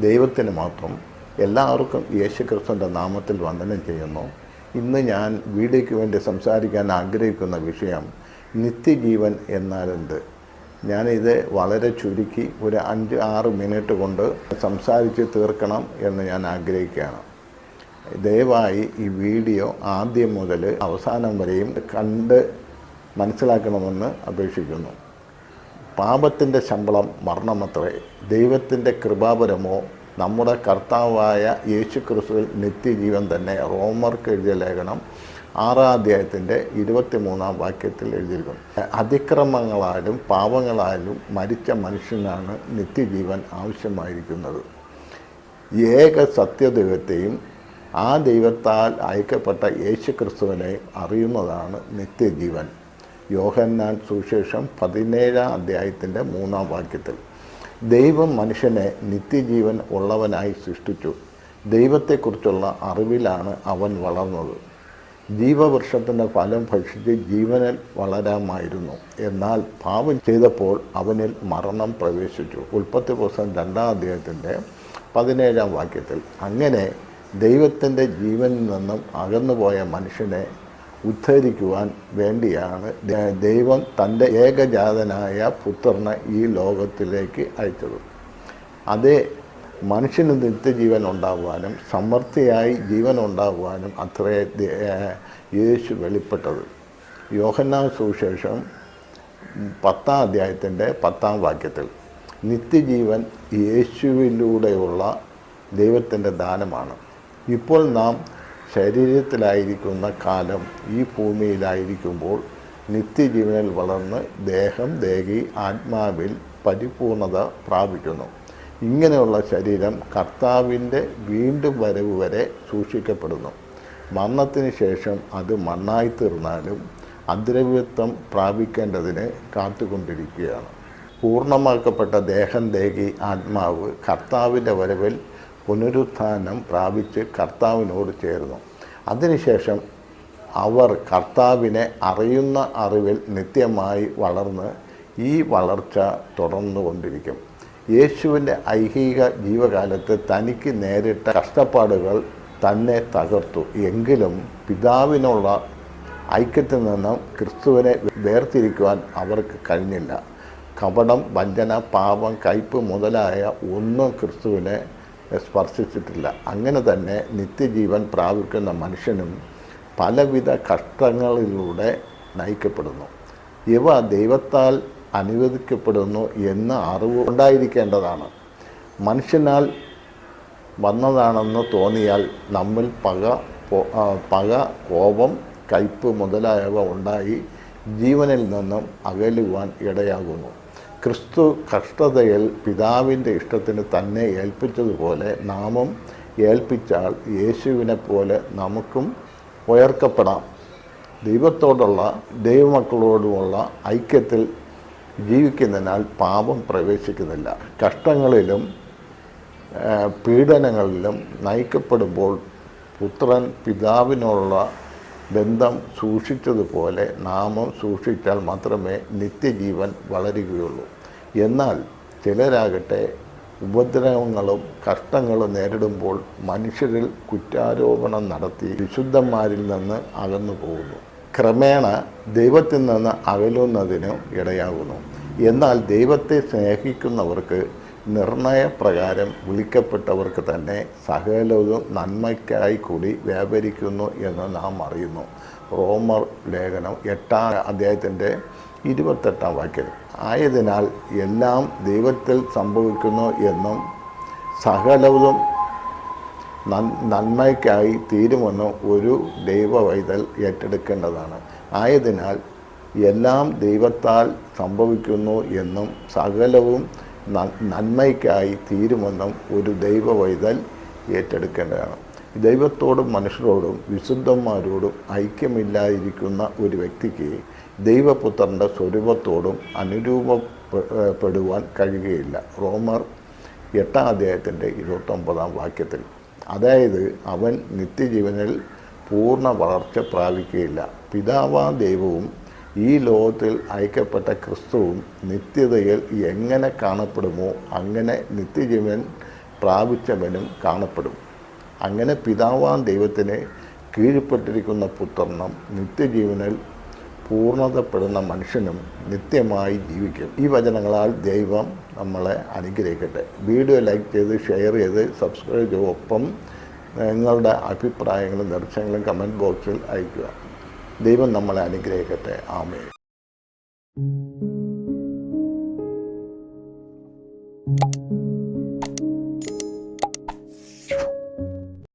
ദൈവത്തിന് മാത്രം എല്ലാവർക്കും യേശുക്രിസ്തുവിന്റെ നാമത്തിൽ വന്ദനം ചെയ്യുന്നു. ഇന്ന് ഞാൻ വീഡിയോയ്ക്ക് വേണ്ടി സംസാരിക്കാൻ ആഗ്രഹിക്കുന്ന വിഷയം നിത്യജീവൻ എന്നാലെന്ത് ഞാനിത് വളരെ ചുരുക്കി ഒരു അഞ്ച് ആറ് മിനിറ്റ് കൊണ്ട് സംസാരിച്ച് തീർക്കണം എന്ന് ഞാൻ ആഗ്രഹിക്കുകയാണ്. ദയവായി ഈ വീഡിയോ ആദ്യം മുതൽ അവസാനം വരെയും കണ്ട് മനസ്സിലാക്കണമെന്ന് അപേക്ഷിക്കുന്നു. പാപത്തിന്റെ ശമ്പളം മരണമത്രേ. ദൈവത്തിന്റെ കൃപാപരമോ നമ്മുടെ കർത്താവായ യേശു ക്രിസ്തുവിൽ നിത്യജീവൻ തന്നെ റോമർക്ക് എഴുതിയ ലേഖനം ആറാം അധ്യായത്തിന്റെ ഇരുപത്തിമൂന്നാം വാക്യത്തിൽ എഴുതിയിരിക്കുന്നു. അതിക്രമങ്ങളാലും പാപങ്ങളാലും മരിച്ച മനുഷ്യനാണ് നിത്യജീവൻ ആവശ്യമായിരിക്കുന്നത്. ഏക സത്യദൈവത്തെയും ആ ദൈവത്താൽ അയക്കപ്പെട്ട യേശു ക്രിസ്തുവിനെ അറിയുന്നതാണ് നിത്യജീവൻ. യോഹന്നാൻ സുശേഷം പതിനേഴാം അധ്യായത്തിന്റെ മൂന്നാം വാക്യത്തിൽ. ദൈവം മനുഷ്യനെ നിത്യജീവൻ ഉള്ളവനായി സൃഷ്ടിച്ചു. ദൈവത്തെക്കുറിച്ചുള്ള അറിവിലാണ് അവൻ വളർന്നത്. ജീവവൃക്ഷത്തിന്റെ ഫലം ഭക്ഷിച്ച് ജീവനിൽ വളരാമായിരുന്നു. എന്നാൽ പാപം ചെയ്തപ്പോൾ അവനിൽ മരണം പ്രവേശിച്ചു. ഉൽപ്പത്തി പുസ്തകം രണ്ടാം അധ്യായത്തിന്റെ പതിനേഴാം വാക്യത്തിൽ. അങ്ങനെ ദൈവത്തിന്റെ ജീവനിൽ നിന്നും അകന്നുപോയ മനുഷ്യനെ ഉദ്ധരിക്കുവാൻ വേണ്ടിയാണ് ദൈവം തന്റെ ഏകജാതനായ പുത്രനെ ഈ ലോകത്തിലേക്ക് അയച്ചത്. അതേ മനുഷ്യന് നിത്യജീവൻ ഉണ്ടാകുവാനും സമൃദ്ധിയായി ജീവൻ ഉണ്ടാകുവാനും അത്രേ യേശു വെളിപ്പെട്ടത്. യോഹന്നാ സുവിശേഷം പത്താം അധ്യായത്തിന്റെ പത്താം വാക്യത്തിൽ നിത്യജീവൻ യേശുവിലൂടെയുള്ള ദൈവത്തിന്റെ ദാനമാണ്. ഇപ്പോൾ നാം ശരീരത്തിലായിരിക്കുന്ന കാലം ഈ ഭൂമിയിലായിരിക്കുമ്പോൾ നിത്യജീവനിൽ വളർന്ന് ദേഹം ദേഹി ആത്മാവിൽ പരിപൂർണത പ്രാപിക്കുന്നു. ഇങ്ങനെയുള്ള ശരീരം കർത്താവിന്റെ വീണ്ടും വരവ് വരെ സൂക്ഷിക്കപ്പെടുന്നു. മരണത്തിന് ശേഷം അത് മണ്ണായി തീർന്നാലും അദ്രവ്യത്വം പ്രാപിക്കേണ്ടതിന് കാത്തുകൊണ്ടിരിക്കുകയാണ്. പൂർണമാക്കപ്പെട്ട ദേഹം ദേഹി ആത്മാവ് കർത്താവിന്റെ വരവിൽ പുനരുത്ഥാനം പ്രാപിച്ച് കർത്താവിനോട് ചേർന്നു. അതിനുശേഷം അവർ കർത്താവിനെ അറിയുന്ന അറിവിൽ നിത്യമായി വളർന്ന് ഈ വളർച്ച തുടർന്നുകൊണ്ടിരിക്കും. യേശുവിന്റെ ഐഹിക ജീവകാലത്ത് തനിക്ക് നേരിട്ട കഷ്ടപ്പാടുകൾ തന്നെ തകർത്തു. എങ്കിലും പിതാവിനുള്ള ഐക്യത്തിൽ നിന്നും ക്രിസ്തുവിനെ വേർതിരിക്കുവാൻ അവർക്ക് കഴിഞ്ഞില്ല. കപടം വഞ്ചന പാപം കയ്പ് മുതലായ ഒന്നും ക്രിസ്തുവിനെ സ്പർശിച്ചിട്ടില്ല. അങ്ങനെ തന്നെ നിത്യജീവൻ പ്രാപിക്കുന്ന മനുഷ്യനും പലവിധ കഷ്ടങ്ങളിലൂടെ നയിക്കപ്പെടുന്നു. ഇവ ദൈവത്താൽ അനുവദിക്കപ്പെടുന്നു എന്ന അറിവ് ഉണ്ടായിരിക്കേണ്ടതാണ്. മനുഷ്യനാൽ വന്നതാണെന്ന് തോന്നിയാൽ നമ്മിൽ പക പക കോപം കയ്പ് മുതലായവ ഉണ്ടായി ജീവനിൽ നിന്നും അകലുവാൻ ഇടയാകുന്നു. ക്രിസ്തു കഷ്ടതയിൽ പിതാവിന്റെ ഇഷ്ടത്തിന് തന്നെ ഏൽപ്പിച്ചതുപോലെ നാമം ഏൽപ്പിച്ചാൽ യേശുവിനെ പോലെ നമുക്കും ഉയർക്കപ്പെടാം. ദൈവത്തോടുള്ള ദൈവമക്കളോടുമുള്ള ഐക്യത്തിൽ ജീവിക്കുന്നതിനാൽ പാപം പ്രവേശിക്കുന്നില്ല. കഷ്ടങ്ങളിലും പീഡനങ്ങളിലും നയിക്കപ്പെടുമ്പോൾ പുത്രൻ പിതാവിനുള്ള ബന്ധം സൂക്ഷിച്ചതുപോലെ നാമം സൂക്ഷിച്ചാൽ മാത്രമേ നിത്യജീവൻ വളരുകയുള്ളൂ. എന്നാൽ ചിലരാകട്ടെ ഉപദ്രവങ്ങളും കഷ്ടങ്ങളും നേരിടുമ്പോൾ മനുഷ്യരിൽ കുറ്റാരോപണം നടത്തി വിശുദ്ധന്മാരിൽ നിന്ന് അകന്നു പോകുന്നു. ക്രമേണ ദൈവത്തിൽ നിന്ന് അകലുന്നതിന് ഇടയാകുന്നു. എന്നാൽ ദൈവത്തെ സ്നേഹിക്കുന്നവർക്ക് നിർണയപ്രകാരം വിളിക്കപ്പെട്ടവർക്ക് തന്നെ സഹലവും നന്മയ്ക്കായി കൂടി വ്യാപരിക്കുന്നു എന്ന് നാം അറിയുന്നു. റോമർ ലേഖനം എട്ടാം അധ്യായത്തിന്റെ ഇരുപത്തെട്ടാം വാക്യം ആയതിനാൽ എല്ലാം ദൈവത്തിൽ സംഭവിക്കുന്നു എന്നും സകലവും നന്മയ്ക്കായി തീരുമെന്നും ഒരു ദൈവവൈതൽ ഏറ്റെടുക്കേണ്ടതാണ്. ആയതിനാൽ എല്ലാം ദൈവത്താൽ സംഭവിക്കുന്നു എന്നും സകലവും നന്മയ്ക്കായി തീരുമെന്നും ഒരു ദൈവവൈതൽ ഏറ്റെടുക്കേണ്ടതാണ്. ദൈവത്തോടും മനുഷ്യരോടും വിശുദ്ധന്മാരോടും ഐക്യമില്ലാതിരിക്കുന്ന ഒരു വ്യക്തിക്ക് ദൈവപുത്രന്റെ സ്വരൂപത്തോടും അനുരൂപപ്പെടുവാൻ കഴിയുകയില്ല. റോമർ എട്ടാം അധ്യായത്തിന്റെ ഇരുപത്തൊമ്പതാം വാക്യത്തിൽ അതായത് അവൻ നിത്യജീവനിൽ പൂർണ വളർച്ച പ്രാപിക്കുകയില്ല. പിതാവാ ദൈവവും ഈ ലോകത്തിൽ അയക്കപ്പെട്ട ക്രിസ്തുവും നിത്യതയിൽ എങ്ങനെ കാണപ്പെടുമോ അങ്ങനെ നിത്യജീവൻ പ്രാപിച്ചവനും കാണപ്പെടും. അങ്ങനെ പിതാവാൻ ദൈവത്തിന് കീഴ്പ്പെട്ടിരിക്കുന്ന പുത്രനും നിത്യജീവനിൽ പൂർണതപ്പെടുന്ന മനുഷ്യനും നിത്യമായി ജീവിക്കും. ഈ വചനങ്ങളാൽ ദൈവം നമ്മളെ അനുഗ്രഹിക്കട്ടെ. വീഡിയോ ലൈക്ക് ചെയ്ത് ഷെയർ ചെയ്ത് സബ്സ്ക്രൈബ് ചെയ്ത് ഒപ്പം നിങ്ങളുടെ അഭിപ്രായങ്ങളും നിർദ്ദേശങ്ങളും കമന്റ് ബോക്സിൽ അയയ്ക്കുക. ദൈവം നമ്മളെ അനുഗ്രഹിക്കട്ടെ. ആമേ